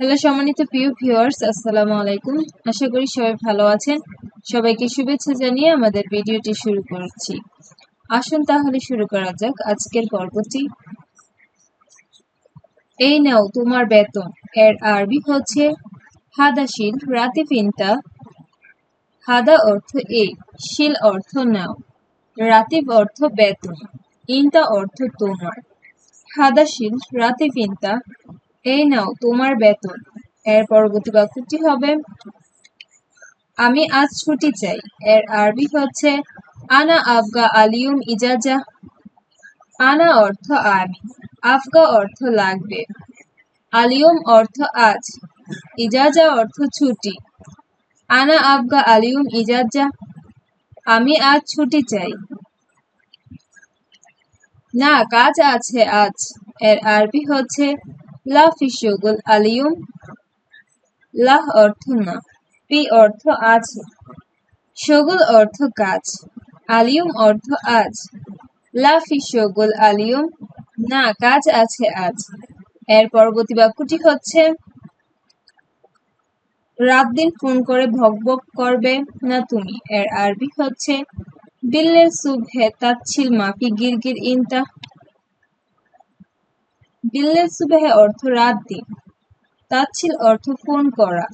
Hello সম্মানিত প্রিয় viewers, আসসালামু আলাইকুম। আশা করি সবাই ভালো আছেন। সবাইকে শুভেচ্ছা জানিয়ে আমাদের ভিডিওটি শুরু করছি। আসুন তাহলে শুরু করা যাক আজকের পর্বটি। এই নাও তোমার বেতন। এর আরবি হচ্ছে হাদা শিল রাতে পিন্তা হাদা অর্থ এই শিল অর্থ নাও। রাতিব অর্থ বেতন, ইন্তা অর্থ তোমার। হাদা শিল রাতে পিন্তা এই নাও, তোমার বেতন। এর পরবর্তী বাক্যটি হবে, আমি আজ ছুটি চাই। এর আরবি হচ্ছে, আনা আফগা আলিউম ইজাজা। আনা অর্থ আমি আফগা অর্থ লাগবে। আলিউম অর্থ আজ, ইজাজা অর্থ ছুটি। আনা আফগা আলিউম ইজাজা, আমি আজ ছুটি চাই। না, কাজ আছে আজ। এর আরবি হচ্ছে লা ফিশুগুল আলিউম লাহ অর্থ না, পি অর্থ আছে শগুল অর্থ কাজ আলিউম অর্থ আজ, লা ফিশুগুল আলিউম না কাজ আছে আজ। এর পরবর্তী বাক্যটি হচ্ছে, রাত দিন ফোন করে ভকভক করবে না তুমি। এর আরবি হচ্ছে, বিল্লের সুবহে তাচ্ছিল মাফি গিরগির ইনতা বিল্লের সুবহে অর্থ রাত দিন। তাচ্ছিল অর্থ ফোন করা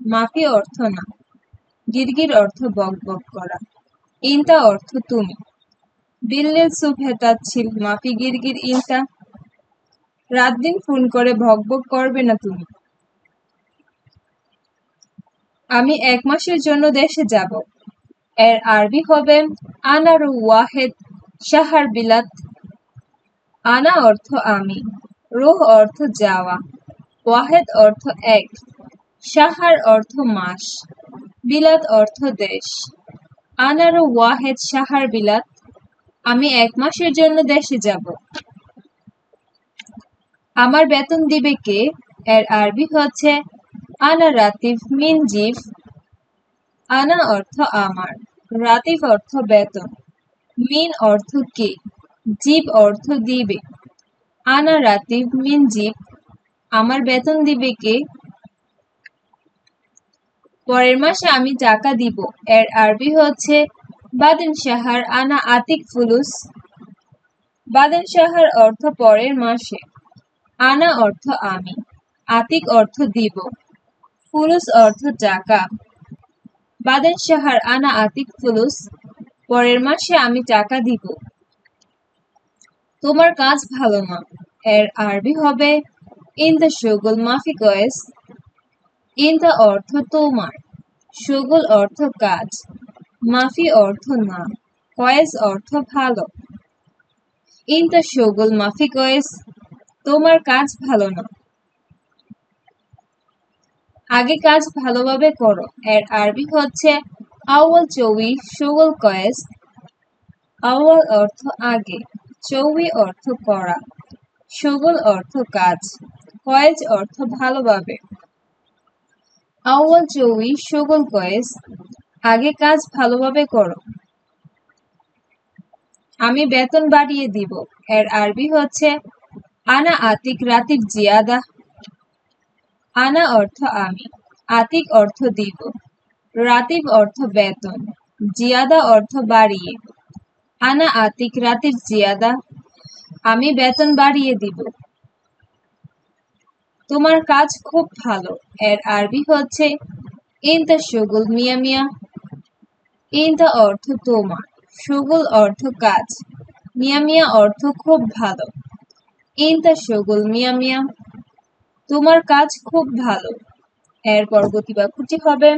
মাফি অর্থ না, গিরগির অর্থ বক বক করা ইনতা অর্থ তুমি। বিল্লের সুবহে তাচ্ছিল, মাফি গিরগির ইনতা রাত দিন ফোন করে ভক বক করবে না তুমি। আমি এক মাসের জন্য দেশে যাব। এর আরবি হবে, আনারু ওয়াহেদ, শাহার বিলাত। আনা অর্থ আমি। রুহ অর্থ যাওয়া, ওয়াহেদ অর্থ এক, শাহার অর্থ মাস, বিলাত অর্থ দেশ। আনারু ওয়াহেদ শাহার বিলাত, আমি এক মাসের জন্য দেশে যাব। আমার বেতন দিবে কে? এর আরবি হচ্ছে আনা রাতিফ মিন জিফ। আনা অর্থ আমার, রাতিফ অর্থ বেতন, মিন অর্থ কে? জীব অর্থ দিবে। আনা রাতিফ মিন জীব আমার বেতন দিবে কে? পরের মাসে আমি টাকা দিব। এর আরবি হচ্ছে, বাদেন সাহার আনা আতিক ফুলুস। বাদেন সাহার অর্থ পরের মাসে। আনা অর্থ আমি, আতিক অর্থ দিব। ফুলুস অর্থ টাকা। বাদেন সাহার আনা আতিক ফুলুস, পরের মাসে আমি টাকা দিব। তোমার কাজ ভালো না। এর আরবি হবে, ইন দ্য সুগুল মাফি কয়েস ইন দ্য অর্থ তোমার। সুগুল অর্থ কাজ, মাফি অর্থ না কয়েস অর্থ ভালো। ইন দ্য সুগুল মাফি কয়েস তোমার কাজ ভালো না। আগে কাজ ভালোভাবে করো। এর আরবি হচ্ছে, আউয়াল চৌই সুগুল কয়েস আউয়াল অর্থ আগে। চৌই অর্থ করা সুগুল অর্থ কাজ, কয়েজ অর্থ ভালোভাবে। আউয়াল চৌই সুগুল কয়েস আগে কাজ ভালোভাবে করো। আমি বেতন বাড়িয়ে দিব, এর আরবি হচ্ছে, আনা আতিক রাতিক জিয়াদা। আনা অর্থ আমি, আতিক অর্থ দিব রাতিব অর্থ বেতন, জিয়াদা অর্থ বাড়িয়ে। আনা আতিক রাতির জিয়াদা, আমি বেতন বাড়িয়ে দিব। তোমার কাজ খুব ভালো। এর আরবি হচ্ছে, ইনতা সুগুল মিয়া মিয়া। ইনতা অর্থ তোমার। সুগুল অর্থ কাজ। মিয়া মিয়া অর্থ খুব ভালো। ইনতা সুগুল মিয়া মিয়া। তোমার কাজ খুব ভালো। এর পরবর্তী বাক্যটি হবে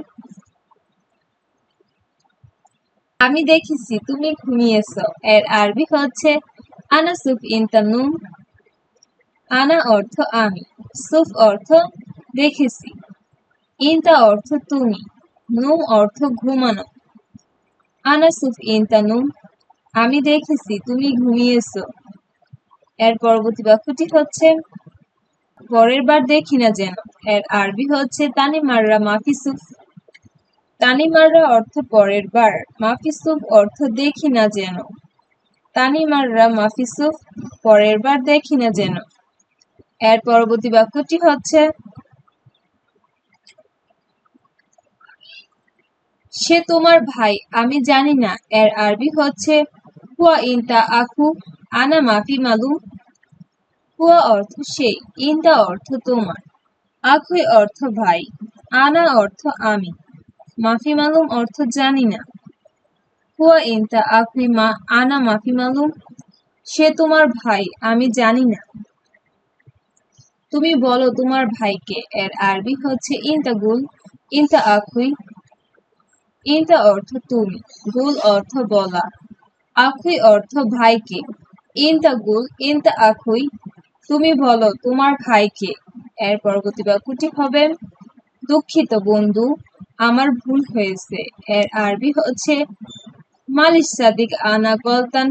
আমি দেখেছি, তুমি ঘুমিয়েছ। এর আরবি হচ্ছে, আনা সুফ ইন্তানুম। আনা অর্থ আমি, সুফ অর্থ দেখেছি। ইন্তা অর্থ তুমি, নুম অর্থ ঘুমানো। আনা সুফ ইন্তানুম। আমি দেখেছি, তুমি ঘুমিয়েছ। এর পরবর্তী বাক্যটি হচ্ছে, পরের বার দেখি না যেন। এর আরবি হচ্ছে, তানি মাররা মাফিসুফ তানি তানিমাররা অর্থ পরের বার। মাফিসুফ অর্থ দেখি না যেন। তানিমাররা মাফিসুফ পরের বার দেখি না যেন। এর পরবর্তী বাক্যটি হচ্ছে, সে তোমার ভাই, আমি জানি না। এর আরবি হচ্ছে, হুয়া ইনতা আকু আনা মাফি মালু হুয়া অর্থ সে ইনতা অর্থ তোমার। আখুই অর্থ ভাই, আনা অর্থ আমি। মাফি মালুম অর্থ জানি না। হুয়া ইনতা আখুই মা আনা মাফি মালুম? সে তোমার ভাই, আমি জানি না। তুমি বলো তোমার ভাইকে, এর আরবি হচ্ছে ইনতা গুল, ইনতা আখুই ইনতা অর্থ তুমি, গুল অর্থ বলা। আখুই অর্থ ভাইকে, ইনতা গুল, ইনতা আখুই তুমি বলো তোমার ভাইকে, এর পরবর্তী বাক্যটি হবে, দুঃখিত বন্ধু। আমার ভুল হয়েছে। এর আরবি হচ্ছে মালিশ সাদিক আনা গলতান।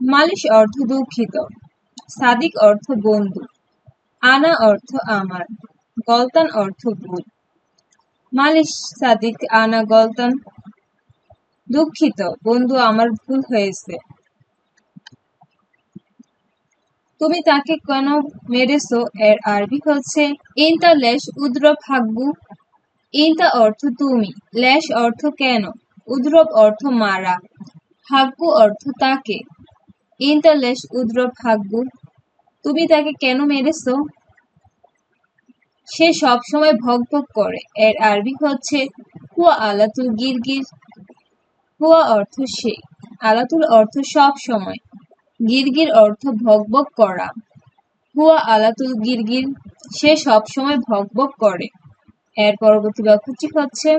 মালিশ অর্থ দুঃখিত, সাদিক অর্থ বন্ধু, আনা অর্থ আমার, গলতান অর্থ ভুল। মালিশ সাদিক আনা গলতান, দুঃখিত, বন্ধু আমার ভুল হয়েছে। তুমি তাকে কেন মেরেছো? এর আরবি হচ্ছে ইনতা লেশ উদ্রব হাকবু ইনতা অর্থ তুমি, লেশ অর্থ কেন, উদ্রব অর্থ মারা হাকবু অর্থ তাকে। ইনতা লেশ, উদ্রব হাকবু তুমি তাকে কেন মেরেছ? সে সব সময় ভক করে। এর আরবি হচ্ছে, হুয়া আলাতুল গিরগির হুয়া অর্থ সে আলাতুল অর্থ সব সময় গিরগির অর্থ ভকভক করা হুয়া আলাতুল গিরগির সে সব সময় ভকভক করে এর পরবর্তী বাক্যটি হচ্ছে,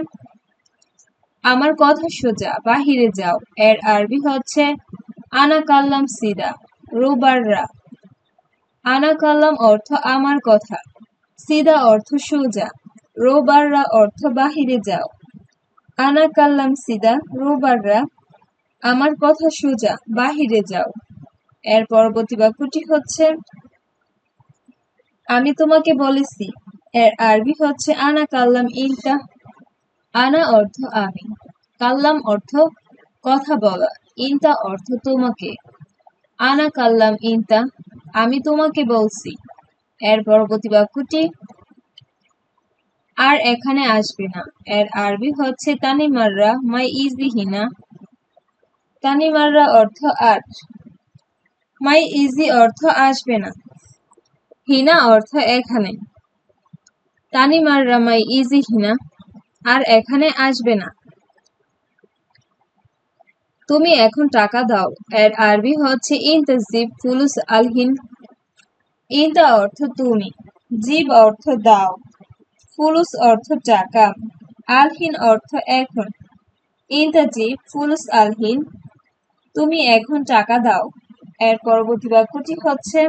আমার কথা সোজা, বাহিরে যাও। এর আরবি হচ্ছে, আনা কাল্লাম সিদা রোবাররা আনা কাল্লাম অর্থ, আমার কথা। সিদা অর্থ, সোজা। রোবাররা অর্থ, বাহিরে যাও। আনা কাল্লাম সিদা রোবাররা আমার কথা সোজা, বাহিরে যাও। এর পরবর্তী বাক্যটি হচ্ছে, আমি তোমাকে বলেছি এর আরবি হচ্ছে আনা কাল্লাম ইনতা আনা অর্থ আমি। কাল্লাম অর্থ কথা বলা। ইনতা অর্থ তোমাকে। আনা কাল্লাম ইনতা আমি তোমাকে বলছি। এর পরবর্তী বাক্যটি, আর এখানে আসবে না। এর আরবি হচ্ছে তানিমাররা মাই ইজি হিনা তানিমাররা অর্থ আর মাই ইজি অর্থ আসবে না। হিনা অর্থ এখানে। তানিমাররা মাই ইজি হিনা আর এখানে আসবে না। তুমি এখন টাকা দাও। এর আরবি হচ্ছে ইনতাজিব ফুলুস আলহিন। ইনতা অর্থ তুমি। জীব অর্থ দাও। ফুলুস অর্থ টাকা। আলহিন অর্থ এখন। ইনতাজিব ফুলুস আলহিন। তুমি এখন টাকা দাও। এর পরবর্তী বাক্যটি হচ্ছে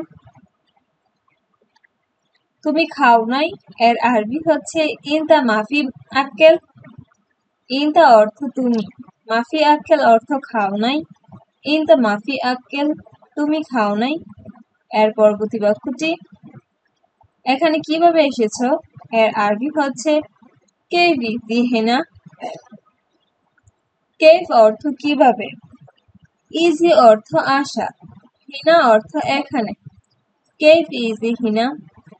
তুমি খাও নাই? এর আরবি হচ্ছে, ইনতা মাফি আক্কেল। ইনতা অর্থ তুমি। মাফি আক্কেল অর্থ খাও নাই। ইনতা মাফি আক্কেল তুমি খাও নাই। এর পরবর্তী বাক্যটি, এখানে কীভাবে এসেছ? এর আরবি হচ্ছে কেভি দিহেনা কেফ অর্থ কীভাবে? ইজি অর্থ আশা। হিনা অর্থ এখানে। কেফ ইজি হিনা?